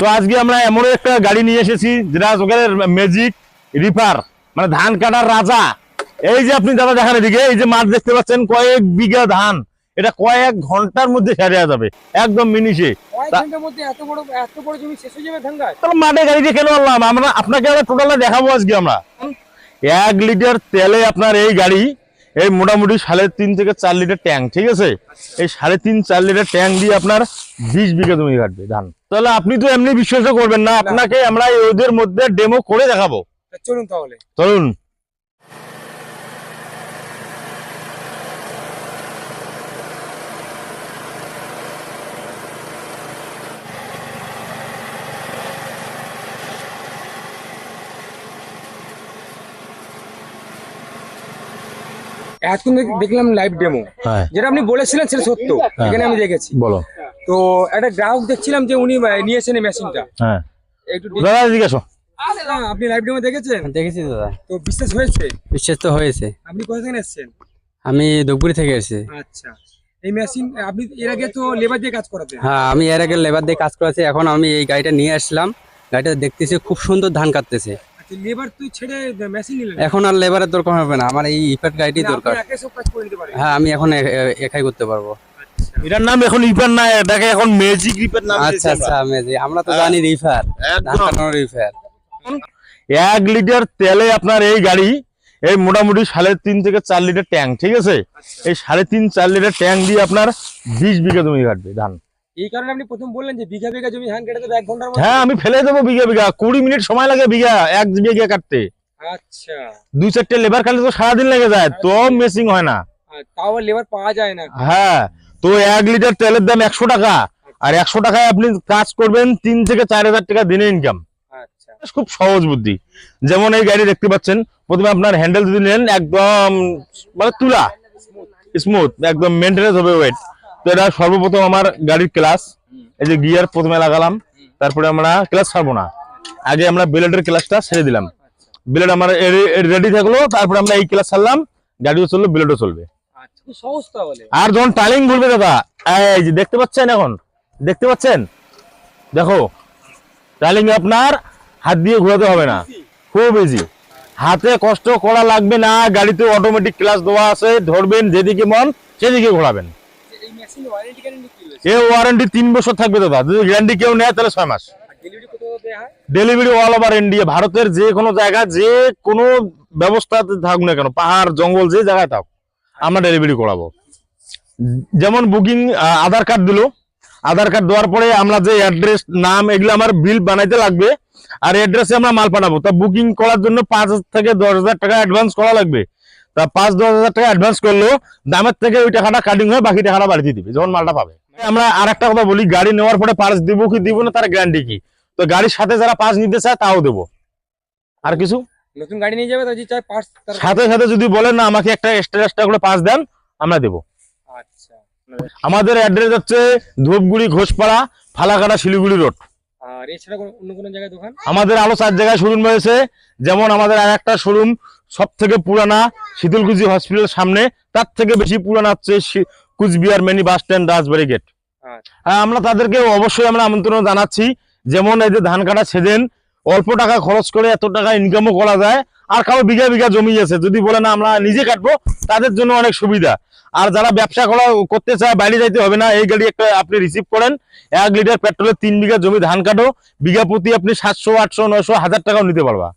তো আজকে আমরা এমন একটা গাড়ি নিয়ে এসেছি যেটা ওখানে ম্যাজিক রিপার মানে ধান কাটার রাজা। এই যে আপনি দাদা দেখান এদিকে এই যে মাঠ দেখতে পাচ্ছেন কয়েক বিঘা ধান। এটা কয়েক ঘণ্টার মধ্যে সেরে যাবে একদম মিনিশে মাঠে গাড়ি দিয়ে কেন আনলাম আমরা আপনাকে আমরা টোটালে দেখাবো আজকে আমরা। এক লিটার তেলে আপনার এই গাড়ি এই মোটামুটি সাড়ে তিন থেকে চার লিটার ট্যাঙ্ক ঠিক আছে? এই সাড়ে তিন চার লিটার ট্যাঙ্ক দিয়ে আপনার বিশ বিঘা জমি কাটবে ধান। তাহলে আপনি তো এমনি বিশ্বাসও করবেন না আপনাকে আমরা ওদের মধ্যে ডেমো করে দেখাবো। চলুন তাহলে। চলুন। এতক্ষণ দেখলাম লাইভ ডেমো হ্যাঁ। যেটা আপনি বলেছিলেন সেটা সত্য। এখানে আমি দেখেছি। বলো। তো একটা গ্রাহক দেখছিলাম যে উনি নিয়েছেন এই মেশিনটা হ্যাঁ। একটু দাদা এদিকে আসো। হ্যাঁ, আপনি লাইভ ডেমো দেখেছেন? দেখেছি দাদা। তো বিশ্বাস হয়েছে? বিশ্বাস তো হয়েছে। আপনি কোথা থেকে এসেছেন? আমি ধূপগুড়ি থেকে এসেছি। আচ্ছা। এই মেশিন আপনি এর আগে তো লেবার দিয়ে কাজ করাতেন? হ্যাঁ আমি এর আগে লেবার দিয়ে কাজ করেছি। এখন আমি এই গাড়িটা নিয়ে আসলাম। গাড়িটা দেখতেছি খুব সুন্দর ধান কাটতেছে। লেবার তুই ছেড়ে মেশিন নিলেন এখন আর লেবারের দরকার হবে না আমার এই ইফেক্ট গাড়িটি দরকার। একাই সব কাজ করে নিতে পারেন হ্যাঁ আমি এখন একাই করতে পারব। এটার নাম এখন রিপার না এটাকে এখন ম্যাজিক রিপার নাম আচ্ছা আচ্ছা আমি আমরা তো জানি রিফার একদম। রিফার এক লিটার তেলে আপনার এই গাড়ি এই মোটামুটি সাড়ে তিন থেকে চার লিটার ট্যাঙ্ক ঠিক আছে? এই সাড়ে তিন চার লিটার ট্যাঙ্ক দিয়ে আপনার বিশ বিঘা জমি কাটবে ধান। এই কারণে আপনি প্রথম বললেন যে বিঘা বিঘা জমি ধান কেটে দেবে এক ঘণ্টার মধ্যে হ্যাঁ আমি ফেলে দেবো বিঘা বিঘা। কুড়ি মিনিট সময় লাগে বিঘা এক বিঘা কাটতে। আচ্ছা। দুই চারটে লেবার খালি তো সারাদিন লেগে যায় তো মেসিং হয় না। তাও লেবার পাওয়া যায় না। হ্যাঁ তো এক লিটার তেলের দাম একশো টাকা। আর একশো টাকায় আপনি কাজ করবেন তিন থেকে চার হাজার টাকা দিনে ইনকাম আচ্ছা। খুব সহজ বুদ্ধি। যেমন এই গাড়ি দেখতে পাচ্ছেন প্রথমে আপনার হ্যান্ডেল যদি নেন একদম মানে তুলা। স্মুথ একদম মেনটেনেন্স হবে ওয়েট তো এটা সর্বপ্রথম আমার গাড়ির ক্লাস এই যে গিয়ার প্রথমে লাগালাম তারপরে আমরা ক্লাস ছাড়বো না। আগে আমরা ব্লেডের ক্লাসটা ছেড়ে দিলাম। ব্লেড আমার রেডি থাকল তারপরে আমরা এই ক্লাস ছাড়লাম গাড়িও চলল ব্লেডও চলবে। আচ্ছা আর যখন টালিং ঘুরবে দাদা এই যে দেখতে পাচ্ছেন এখন? দেখতে পাচ্ছেন? দেখো টালিং আপনার হাত দিয়ে ঘোরাতে হবে না। খুব ইজি হাতে কষ্ট করা লাগবে না গাড়িতে অটোমেটিক ক্লাস দেওয়া আছে ধরবেন যেদিকে মন সেদিকে ঘোরাবেন। এ ওয়ারেন্টি তিন বছর থাকবে দাদা। যদি গ্যারান্টি কেউ নেয় তাহলে ছয় মাস। ডেলিভারি কত দেওয়া ডেলিভারি অল ওভার ইন্ডিয়া ভারতের যে কোনো জায়গা যে কোনো ব্যবস্থাতে থাকুক না কেন পাহাড় জঙ্গল যে জায়গায় থাক আমরা ডেলিভারি করাবো। যেমন বুকিং আধার কার্ড দিলো। আধার কার্ড দেওয়ার পরে আমরা যে অ্যাড্রেস নাম এগুলো আমার বিল বানাইতে লাগবে আর অ্যাড্রেসে আমরা মাল পাঠাবো। তা বুকিং করার জন্য পাঁচ হাজার থেকে দশ হাজার টাকা অ্যাডভান্স করা লাগবে। তা পাঁচ দশ হাজার টাকা অ্যাডভান্স করল দামের থেকে ওই টাকাটা কাটিং হয়ে বাকি টাকাটা বাড়িতে দিবে যখন মালটা পাবে। আমরা আর একটা কথা বলি গাড়ি নেওয়ার পরে পার্স দিব কি দিব না তার গ্যারান্টি কি? তো গাড়ির সাথে যারা পাস নিতে চায় তাও দেবো। আর কিছু? নতুন গাড়ি নিয়ে যাবে চাই সাথে সাথে যদি বলেন না আমাকে একটা এক্সট্রা এক্সট্রা করে পাস দেন আমরা দেবো। আচ্ছা। আমাদের অ্যাড্রেস হচ্ছে ধূপগুড়ি ঘোষপাড়া ফালাকাটা শিলিগুড়ি রোড আর এছাড়া কোনো- অন্য কোনো জায়গায় দোকান? আমাদের আরও চার জায়গায় শোরুম রয়েছে। যেমন আমাদের আর একটা শোরুম সব থেকে পুরানা শীতলকুচি হসপিটালের সামনে তার থেকে বেশি পুরানা হচ্ছে Cooch Behar many bus stand Rajbari gate আচ্ছা। আমরা তাদেরকে অবশ্যই আমরা আমন্ত্রণ জানাচ্ছি যেমন এই যে ধান কাটা সেদিন অল্প টাকা খরচ করে এত টাকা ইনকামও করা যায় আর কারও বিঘা বিঘা জমি আছে যদি বলে না আমরা নিজে কাটবো তাদের জন্য অনেক সুবিধা। আর যারা ব্যবসা করা করতে চায় বাইরে যাইতে হবে না এই গাড়ি একটা আপনি রিসিভ করেন এক লিটার পেট্রোলের তিন বিঘা জমি ধান কাটো বিঘা প্রতি আপনি সাতশো আটশো নয়শো হাজার টাকাও নিতে পারবা।